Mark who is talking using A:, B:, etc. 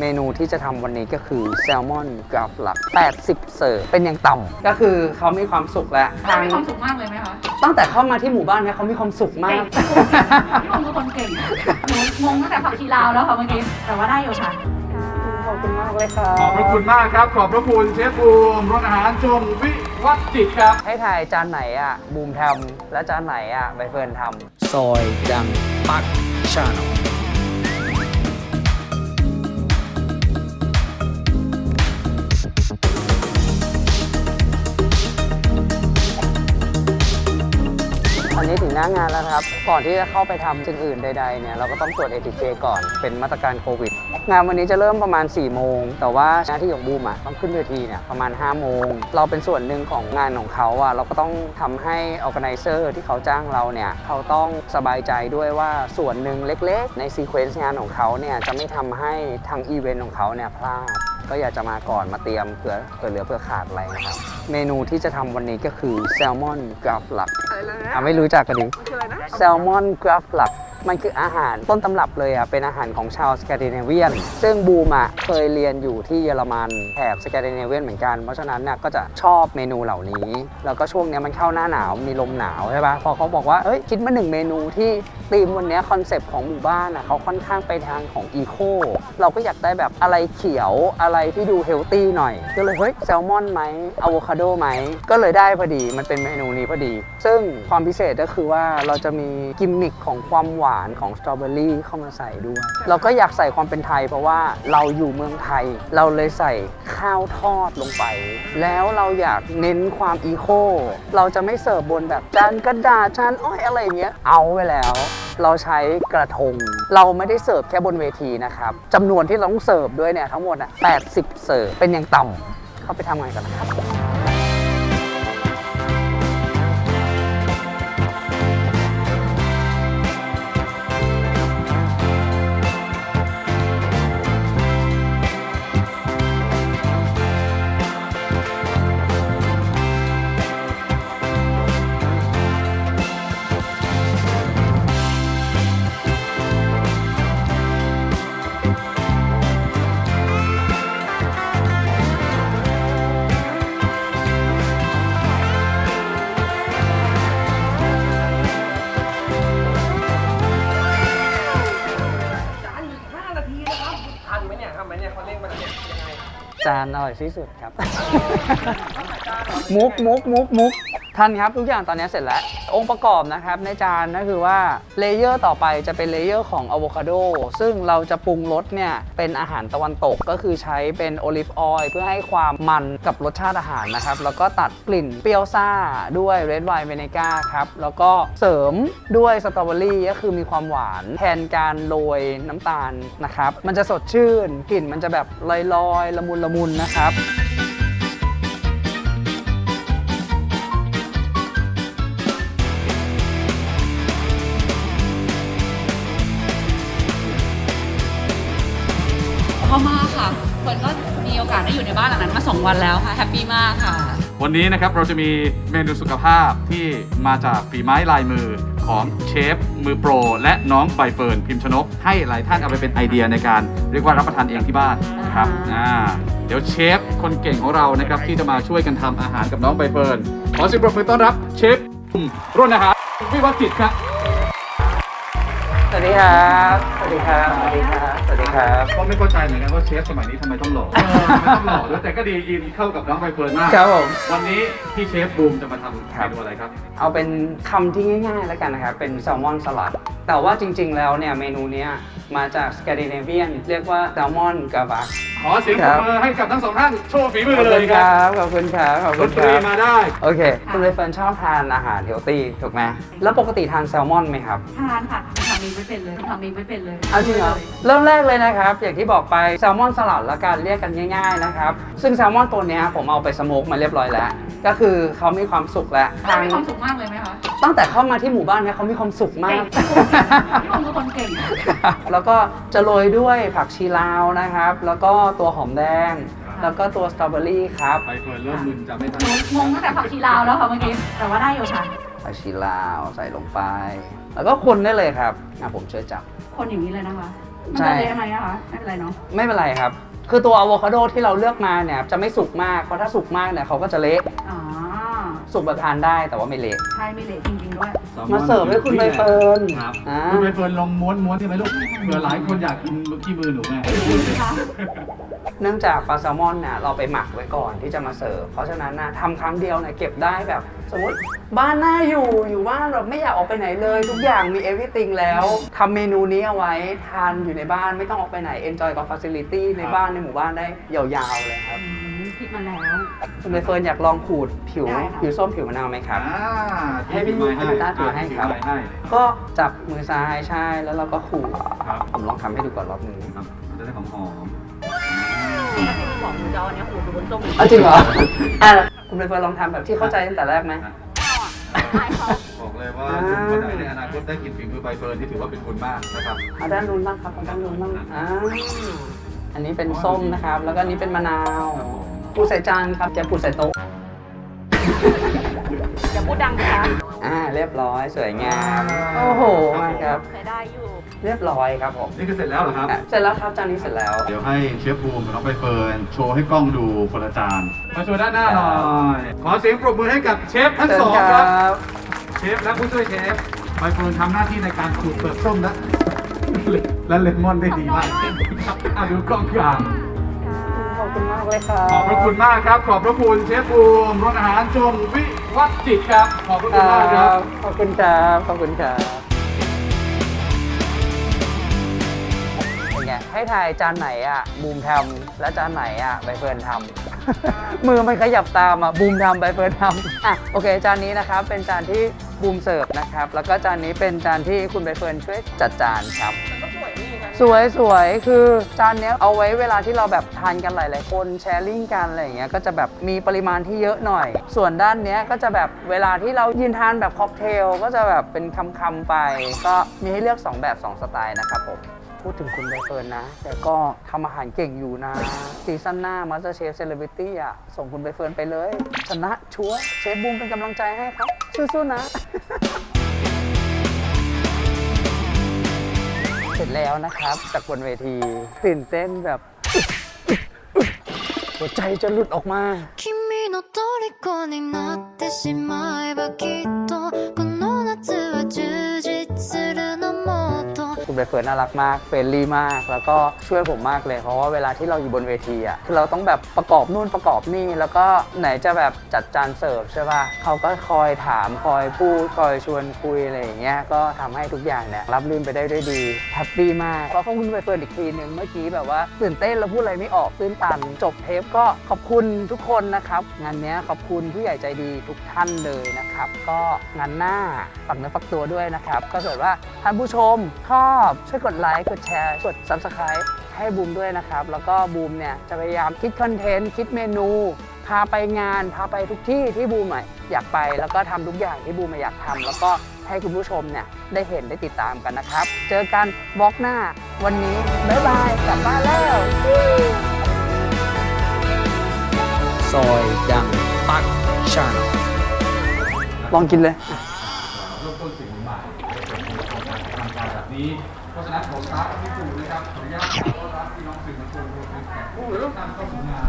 A: เมนูที่จะทำวันนี้ก็คือแซลมอนกับหลัก 80 เสิร์ฟเป็นอย่างต่ำก็คือเขามีความสุขแล้วทาง
B: มีความสุขมากเลยไหมคะ
A: ตั้งแต่เข้ามาที่หมู่บ้านเนี่ยเขามีความสุขมา
B: เก่
A: ก
B: งพี่ผมเป็นคนเก่งหนูงงตั้งแต่ผักชีลาวแล้วค่ะเมื่อกี้แต่ว่าได้อยู่ค่ะ
A: ขอบคุณมากเลยครับ
C: ขอบพระคุณมากครับ ขอบพระคุณเชฟบูมรสอาหารจงวิวัฒจิตครับ
A: ให้ถ่ายจานไหนอะบูมทำและจานไหนอะใบเฟิร์นทำซอยดังปักชาแนล งหน้างานแล้วนะครับ ก่อนที่จะเข้าไปทำสิ่งอื่นใดๆเนี่ยเราก็ต้องตรวจ ATK ก่อนเป็นมาตรการโควิด งานวันนี้จะเริ่มประมาณ 4 โมง แต่ว่าหน้าที่ของบูมอะต้องขึ้นเวทีเนี่ยประมาณ 5 โมง เราเป็นส่วนหนึ่งของงานของเขาอะเราก็ต้องทำให้ organizer ที่เขาจ้างเราเนี่ยเขาต้องสบายใจด้วยว่าส่วนหนึ่งเล็กๆ ในซีเควนซ์งานของเขาเนี่ยจะไม่ทำให้ทางอีเวนต์ของเขาเนี่ยพลาด ก็อยากจะมาก่อนมาเตรียมเผื่อเผื่อเหลือเผื่อขาดอะไรนะครับ เมนูที่จะทำวันนี้ก็คือแซลมอนกราฟหลักอะไม่รู้จักกันดิแซลมอนกราฟหลัก มันคืออาหารต้นตำรับเลยอะเป็นอาหารของชาวสแกนดิเนเวียน ซึ่งบูมอะเคยเรียนอยู่ที่เยอรมันแถบสแกนดิเนเวียนเหมือนกัน เพราะฉะนั้นเนี่ยก็จะชอบเมนูเหล่านี้ แล้วก็ช่วงเนี้ยมันเข้าหน้าหนาวมีลมหนาวใช่ปะพอเขาบอกว่าเอ้ยคิดมาหนึ่งเมนูที่ธีมวันเนี้คอนเซปต์ของหมู่บ้านอะเขาค่อนข้างไปทางของอีโคเราก็อยากได้แบบอะไรเขียวอะไรที่ดูเฮลตี้หน่อย ก็เลยเฮ้ยแซลมอนไหมอะโวคาโดไหมก็เลยได้พอดีมันเป็นเมนูนี้พอดี ซึ่งความพิเศษก็คือว่าเราจะมีกิมมิคของความหวานของสตรอเบอรี่เข้ามาใส่ด้วย เราก็อยากใส่ความเป็นไทยเพราะว่าเราอยู่เมืองไทย เราเลยใส่ข้าวทอดลงไป แล้วเราอยากเน้นความอีโค เราจะไม่เสิร์ฟบนแบบจานกระดาษจานอ้อยอะไรเงี้ย เอาไว้แล้ว เราใช้กระทง เราไม่ได้เสิร์ฟแค่บนเวทีนะครับจำนวนที่เราต้องเสิร์ฟด้วยเนี่ยทั้งหมดอะ80 เสิร์ฟเป็นอย่างต่ำเข้าไปทำงานกันนะครับ
D: เนี่ยทำไหมเนี่ยเขาเร่งมาเนี่ยยังไง
A: จานอร่อยที่สุดครับ มุกมุกมุกมุกท่านครับทุกอย่างตอนนี้เสร็จแล้ว องค์ประกอบนะครับในจานก็คือว่าเลเยอร์ต่อไปจะเป็นเลเยอร์ของอะโวคาโดซึ่งเราจะปรุงรสเนี่ยเป็นอาหารตะวันตกก็คือใช้เป็นโอลิฟออยล์เพื่อให้ความมันกับรสชาติอาหารนะครับ แล้วก็ตัดกลิ่นเปรี้ยวซ่าด้วยเรดไวน์เวเนก้าครับ แล้วก็เสริมด้วยสตรอเบอรี่ก็คือมีความหวานแทนการโรยน้ำตาลนะครับ มันจะสดชื่นกลิ่นมันจะแบบลอยๆ ละมุนละมุนนะครับ
B: อกาสได้อยู่ในบ้านหลังนั้นมาสองวันแล้วค่ะแฮปปี้มากค่ะ
C: วันนี้นะครับเราจะมีเมนูสุขภาพที่มาจากฝีไม้ลายมือของเชฟมือโปร และน้องใบเฟิร์นพิมพ์ชนก ให้หลายท่านเอาไปเป็นไอเดียในการเรียกว่ารับประทานเองที่บ้านนะครับอ่าเดี๋ยวเชฟคนเก่งของเรานะครับที่จะมาช่วยกันทำอาหารกับน้องใบเฟิร์นขอเสิบประมือต้อนรับเชฟบุ้มร่นอาหารวิวัฒน์จิตครับ
A: สวัสดีครับ สวัสดีครับ สวัสดีครับ สวัสดีครับ
C: ก็ไม่เข้าใจเหมือนกันว่าเชฟสมัยนี้ทำไมต้องหล่อไม่ต้องหล่อด้วยแต่ก็ดีอินเข้ากับน้องใบเฟิร์นมาก
A: ครับผม
C: วันนี้พี่เชฟบูมจะมาทำ
A: ครับ
C: เมนูอะไรครับ
A: เอาเป็นคำที่ง่ายๆแล้วกันนะครับ เป็นแซลมอนสลัด แต่ว่าจริง ๆ แล้วเนี่ยเมนูเนี้ย มาจากสแกนดิเนเวียนเรียกว่าแซลมอนกาบัก
C: ขอเสียงป
A: ค
C: ร
A: รั
C: บบมือให้กับทั้งสองท่านโชว์ฝีมื
A: ข
C: อ
A: อบ
C: เล
A: คุ
C: ย
A: ณ
C: ค
A: ค
C: รั
A: รั
C: บบ
A: ขอบคุณครับ ขอบ
C: ด
A: คุณ
C: น
A: ค
C: ตรี
A: รับ
C: มาได้
A: โอเค คุณเลยเฟิร์นชอบทานอาหารเฮลตี้ถูกไหม แล้วปกติทานแซลมอนไหมครับ
B: ทานค่ะทำเองไม่เป็นเลยทำเองไม่เป็นเลย
A: เอาจริงเหรอเริ่มแรกเลยนะครับ อย่างที่บอกไปแซลมอนสลัดละกันเรียกกันง่ายๆนะครับ ซึ่งแซลมอนตัวเนี้ยผมเอาไปสโมกมาเรียบร้อยแล้ว ก็คือเขามีความสุขแล้ว ทาง
B: มีความสุขมากเลยไหมคะ
A: ตั้งแต่เข้ามาที่หมู่บ้านเนี่ยเขามีความสุขมา
B: เก่
A: ก
B: งพี่ผมเป็นคนเก่ง
A: แล้วก็จะโรยด้วยผักชีลาวนะครับ แล้วก็ตัวหอมแดงแล้วก็ตัวสตรอเบอรี่ครับ
C: ไปเฟิร์นเริ่มมึนจะไม่ทัน
B: หนูงงตั้งแต่ผักชีลาวแล้วค่ะเมื่อกี้ แต่ว่าได้อยู่ค่ะ
A: ผักชีลาวใส่ลงไป แล้วก็คนได้เลยครับอะผมช่วยจับ
B: คนอย่างนี้เลยนะคะ มัน
A: ใช่
B: จะเละไหมอะคะ ไม่เป็นไรเนาะ
A: ไม่เป็นไรครับ คือตัวอะโวคาโดที่เราเลือกมาเนี่ยจะไม่สุกมาก เพราะถ้าสุกมากเนี่ยเขาก็จะเละ
B: อ๋อ
A: สุกแบบทานได้แต่ว่าไม่เละ
B: ใช่ไม่เละจริงๆด้วย
A: มาเสิร์ฟให้คุณใบเฟิร์น
C: ครับ
A: อ่า
C: คุณใบเฟิร์นลองม้วนม้วนใช่ไหมลูกเผื่อหลายคนอยากกินขี้มือหนูไง
A: เนื่องจากปลาแซลมอนเนี่ยเราไปหมักไว้ก่อนที่จะมาเสิร์ฟเพราะฉะนั้นนะทำครั้งเดียวเนี่ยเก็บได้แบบ สมมติบ้านน่าอยู่อยู่บ้านแบบไม่อยากออกไปไหนเลย ทุกอย่างมี everything แล้วทำเมนูนี้เอาไว้ทานอยู่ในบ้านไม่ต้องออกไปไหน enjoy กับ facility ในบ้านในหมู่บ้านได้ยาวๆเลยครับ
B: อืมคิดมาแล้ว
A: คุณใบเฟิร์นอยากลองขูดผิว
B: ได้ค่ะ
A: ผิวส้มผิวมะนาวไหมครับ
C: อ่า
A: ให้พี่
C: ถือไม้
A: ให้พี่ต้าถือให้ครับ
C: ถือไม้ให้
A: ก็จับมือซ้ายใช่แล้วเราก็ขูด
C: ครับ
A: ผมลองทำให้ดูก่อนรอบหนึง
C: ครับมันจะได้หอมห อม
B: บอกหนูจะเอาอันเนี้ยขูดดูบนส้ม
A: อะจริงเหรออะคุณใบเฟิร์นลองทำแบบที่เข้าใจตั้งแต่แรกไหม
C: บอกเลยว่า
A: อ่า
C: คนไหนในอนาคตได้กินฝีมือใบเฟิร์นที่ถือว่าเป็นคุณมากนะครับ
A: เอาด้านนู้นบ้างครับเอาด้านนู้นบ้างอ่าอันนี้เป็นส้มนะครับ แล้วก็อันนี้เป็นมะนาวปูใส่จานครับแกปูใส่โต๊ะ
B: อย่าพูดดังนะคะ
A: อ่าเรียบร้อยสวยงาม โอ้โหมาครับ
B: เคยได้อยู่
A: เรียบร้อยครับผม
C: นี่คือเสร็จแล้วเหรอครับ
A: อะเสร็จแล้วครับจานนี้เสร็จแล้ว
C: เดี๋ยวให้เชฟบูมกับน้องใบเฟิร์นโชว์ให้กล้องดูคนละจาน มาโชว์ด้านหน้าหน่อย ขอเสียงปรบมือให้กับเชฟทั้ง
A: เชิญ
C: สอง
A: ค
C: ค
A: รั
C: รับ
A: บ
C: เชฟและผู้ช่วยเชฟใบเฟิร์นทำหน้าที่ในการขูดเปลือกส้มและและเลมอนได้ดีมากครับอะดูกล้องกลาง
A: ขอบคุณมากเลยครับ
C: ขอบพระคุณมากครับ ขอบพระคุณเชฟบูมรสอาหารจงวิวัฒน์จิตครับ ขอบพระ
A: ค
C: คุณ
A: รั
C: มากครับ
A: บขอบคุณครับ ขอบคุณครับ ให้ทายจานไหนอะบูมทำและจานไหนอะใบเฟิร์นทำ มือมันขยับตามอะบูมทำใบเฟิร์นทำอะโอเคจานนี้นะครับเป็นจานที่บูมเสิร์ฟนะครับ แล้วก็จานนี้เป็นจานที่คุณใบเฟิร์นช่วยจัดจานครับสวยสวยคือจานเนี้ยเอาไว้เวลาที่เราแบบทานกันหลาย ๆ คนแชร์ลิงก์กันอะไรอย่างเงี้ยก็จะแบบมีปริมาณที่เยอะหน่อย ส่วนด้านเนี้ยก็จะแบบเวลาที่เรายืนทานแบบค็อกเทลก็จะแบบเป็นคำๆไป ก็มีให้เลือก 2 แบบ 2 สไตล์นะครับผม พูดถึงคุณใบเฟิร์นนะ แต่ก็ทำอาหารเก่งอยู่นะ ซีซั่นหน้า Master Chef Celebrity อ่ะ ส่งคุณใบเฟิร์นไปเลย ชนะชัวร์เชฟบูมเป็นกำลังใจให้ครับ สู้ๆนะ เสร็จแล้วนะครับ จากบนเวทีตื่นเต้นแบบ หัวใจจะหลุดออกมา
E: 君の虜になってしまえばきっとこの夏は充実するのもっと
A: คุณ 実 ใบเฟิร์นน่ารักมากเฟรนลี่มาก แล้วก็ช่วยผมมากเลยเพราะว่าเวลาที่เราอยู่บนเวทีอะคือเราต้องแบบประกอบนู่นประกอบนี่ แล้วก็ไหนจะแบบจัดจานเสิร์ฟใช่ป่ะเขาก็คอยถามคอยพูดคอยชวนคุยอะไรอย่างเงี้ยก็ทำให้ทุกอย่างเนี่ยรับรื่นไปได้ด้วยดีแฮปปี้มากขอขอบคุณคุณใบเฟิร์นอีกทีหนึ่งเมื่อกี้แบบว่าตื่นเต้นแล้วพูดอะไรไม่ออกตื้นตันจบเทปก็ขอบคุณทุกคนนะครับงานเนี้ยขอบคุณผู้ใหญ่ใจดีทุกท่านเลยนะครับ ก็งานหน้าฝักเนื้อฝักตัวด้วยนะครับ ก็เกิดว่าท่านผู้ชมชอบช่วยกดไลค์กดแชร์ กด Subscribe ให้บูมด้วยนะครับ แล้วก็บูมเนี่ยจะพยายามคิดคอนเทนต์คิดเมนู พาไปงาน พาไปทุกที่ที่บูมอะอยากไปแล้วก็ทำทุกอย่างที่บูมอะอยากทำแล้วก็ให้คุณผู้ชมเนี่ยได้เห็นได้ติดตามกันนะครับ เจอกันบล็อกหน้า วันนี้บ๊ายบายกลับบ้านแล้วซอยดังปักชาลองกินเลย
C: เริ่มต้นสิ่งใหม่ๆเป็นโครงการทางการแบบนี้เพ ราะฉะนั้นผมรักที่ถูกนะครับขออนุญาตต้อนรับพี่น้องสื่อมวลชนรวมถึงแขกผู้ร่วมการเข้าสู่งาน